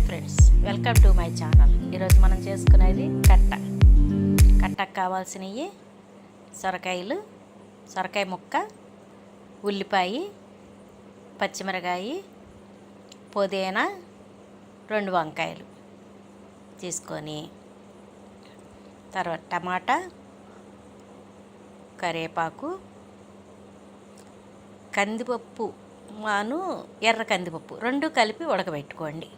Hi friends welcome to my channel ఈరోజు మనం చేసుకునేది కట్ట. కట్టకు కావాల్సినవి సొరకాయలు సొరకాయ ముక్క ఉల్లిపాయ పచ్చిమిరకాయ పుదీనా రెండు వంకాయలు తీసుకొని తర్వాత టమాటా కరివేపాకు కందిపప్పు మాను ఎర్ర కందిపప్పు రెండు కలిపి ఉడకబెట్టుకోండి.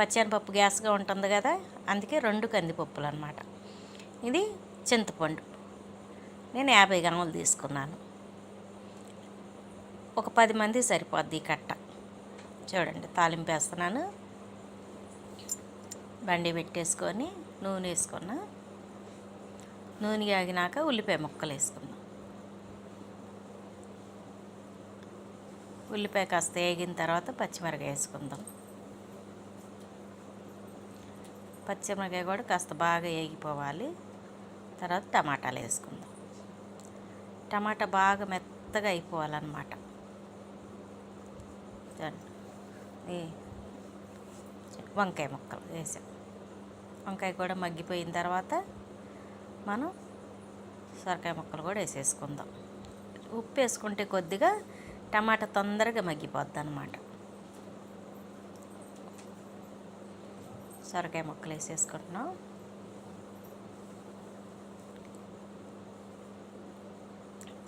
పచ్చనిపప్పు గ్యాస్గా ఉంటుంది కదా అందుకే రెండు కందిపప్పులు అనమాట ఇది చింతపండు. నేను యాభై గ్రాములు తీసుకున్నాను. ఒక పది మంది సరిపోద్ది కట్ట. చూడండి తాలింపు వేస్తున్నాను. బండి పెట్టేసుకొని నూనె వేసుకున్నా. నూనె ఆగినాక ఉల్లిపాయ ముక్కలు వేసుకుందాం. ఉల్లిపాయ కాస్త వేగిన తర్వాత పచ్చిమిరకాయ వేసుకుందాం. పచ్చిమిరకాయ కూడా కాస్త బాగా వేగిపోవాలి. తర్వాత టమాటాలు వేసుకుందాం. టమాటా బాగా మెత్తగా అయిపోవాలన్నమాట. ఈ వంకాయ ముక్కలు వేసాం. వంకాయ కూడా మగ్గిపోయిన తర్వాత మనం సొరకాయ ముక్కలు కూడా వేసేసుకుందాం. ఉప్పు వేసుకుంటే కొద్దిగా టమాటా తొందరగా మగ్గిపోద్ది అనమాట సొరకాయ ముక్కలు వేసేసుకుంటున్నాం.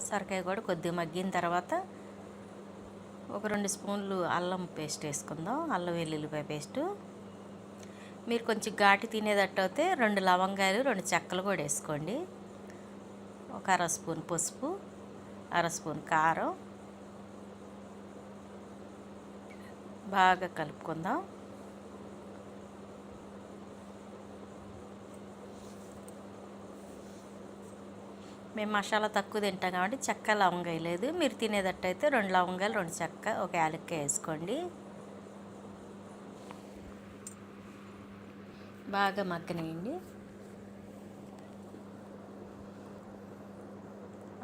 సొరకాయ కూడా కొద్దిగా మగ్గిన తర్వాత ఒక రెండు స్పూన్లు అల్లం పేస్ట్ వేసుకుందాం. అల్లం వెల్లుల్లిపాయ పేస్టు. మీరు కొంచెం ఘాటి తినేటట్టు అయితే రెండు లవంగాలు రెండు చెక్కలు కూడా వేసుకోండి. ఒక అర స్పూన్ పసుపు అర స్పూన్ కారం. బాగా కలుపుకుందాం. మేము మసాలా తక్కువ తింటాం కాబట్టి చెక్క లవంగా లేదు. మీరు తినేటట్టయితే రెండు లవంగాలు రెండు చెక్క ఒక యాలక్క వేసుకోండి. బాగా మగ్గనేయండి.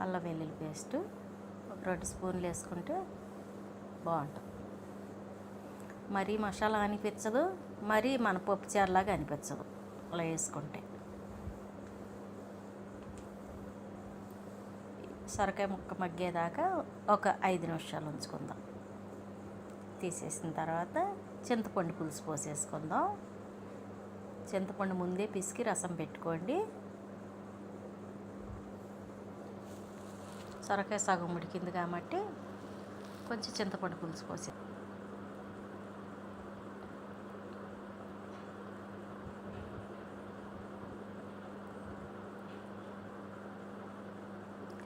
అల్లం వెల్లుల్లి పేస్ట్ ఒక రెండు స్పూన్లు వేసుకుంటే బాగుంటుంది. మరీ మసాలా అనిపించదు మరీ మన పప్పు చారులాగా అనిపించదు అలా వేసుకుంటే. సొరకాయ ముక్క మగ్గేదాకా ఒక ఐదు నిమిషాలు ఉంచుకుందాం. తీసేసిన తర్వాత చింతపండు పులుసు పోసేసుకుందాం. చింతపండు ముందే పిసికి రసం పెట్టుకోండి. సొరకాయ సగం ఉడికింది కాబట్టి కొంచెం చింతపండు పులుసు పోసే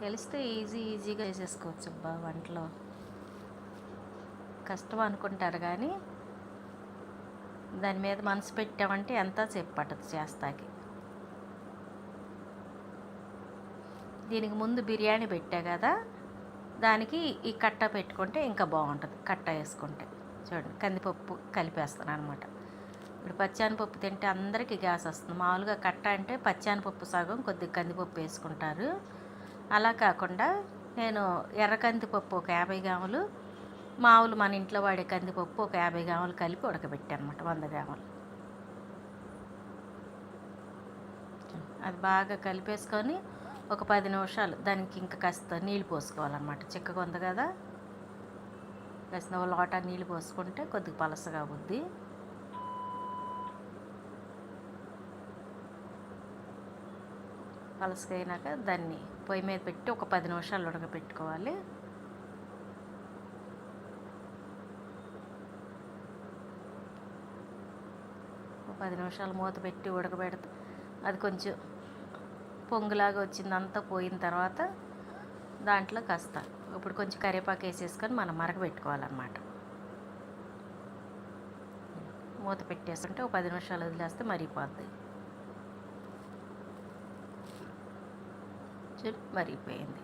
తెలిస్తే ఈజీ ఈజీగా చేసేసుకోవచ్చు అబ్బా వంటలో. కష్టం అనుకుంటారు కానీ దాని మీద మనసు పెట్టామంటే ఎంత సేపు పట్టదు చేస్తాకి. దీనికి ముందు బిర్యానీ పెట్టా కదా దానికి ఈ కట్ట పెట్టుకుంటే ఇంకా బాగుంటుంది కట్ట వేసుకుంటే. చూడండి కందిపప్పు కలిపేస్తాను అనమాట ఇప్పుడు పచ్చానిపప్పు తింటే అందరికీ గ్యాస్ వస్తుంది. మామూలుగా కట్ట అంటే పచ్చానిపప్పు సగం కొద్దిగా కందిపప్పు వేసుకుంటారు. అలా కాకుండా నేను ఎర్ర కందిపప్పు ఒక యాభై గ్రాములు మామూలు మన ఇంట్లో వాడే కందిపప్పు ఒక యాభై గ్రాములు కలిపి ఉడకబెట్టాను అనమాట వంద గ్రాములు. అది బాగా కలిపేసుకొని ఒక పది నిమిషాలు దానికి ఇంకా కాస్త నీళ్ళు పోసుకోవాలన్నమాట. చిక్కగా ఉంది కదా? కాస్త లోటా నీళ్ళు పోసుకుంటే కొద్దిగా పలసగా అవుద్ది. పలసగా దాన్ని పొయ్యి మీద పెట్టి ఒక పది నిమిషాలు ఉడకబెట్టుకోవాలి. ఒక పది నిమిషాలు మూత పెట్టి ఉడకబెడతా. అది కొంచెం పొంగులాగా వచ్చిందంతా పోయిన తర్వాత దాంట్లో కాస్త ఇప్పుడు కొంచెం కరివేపాకు వేసేసుకొని మనం మరగబెట్టుకోవాలన్నమాట. మూత పెట్టేస్తుంటే ఒక పది నిమిషాలు వదిలేస్తే మరిగిపోద్ది. చూ- మరిగిపోయింది.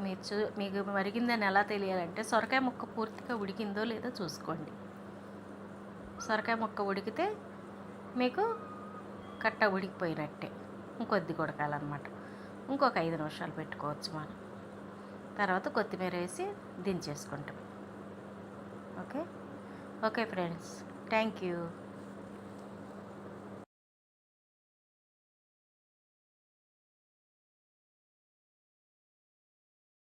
మీరు చూ మీకు మరిగిందని ఎలా తెలియాలంటే సొరకాయ ముక్క పూర్తిగా ఉడికిందో లేదో చూసుకోండి. సొరకాయ ముక్క ఉడికితే మీకు కట్ట ఉడికిపోయినట్టే. ఇంకొద్ది ఉడకాలన్నమాట. ఇంకొక ఐదు నిమిషాలు పెట్టుకోవచ్చు మనం. తర్వాత కొత్తిమీర వేసి దించేసుకుంటాం. Okay? Okay friends. Thank you.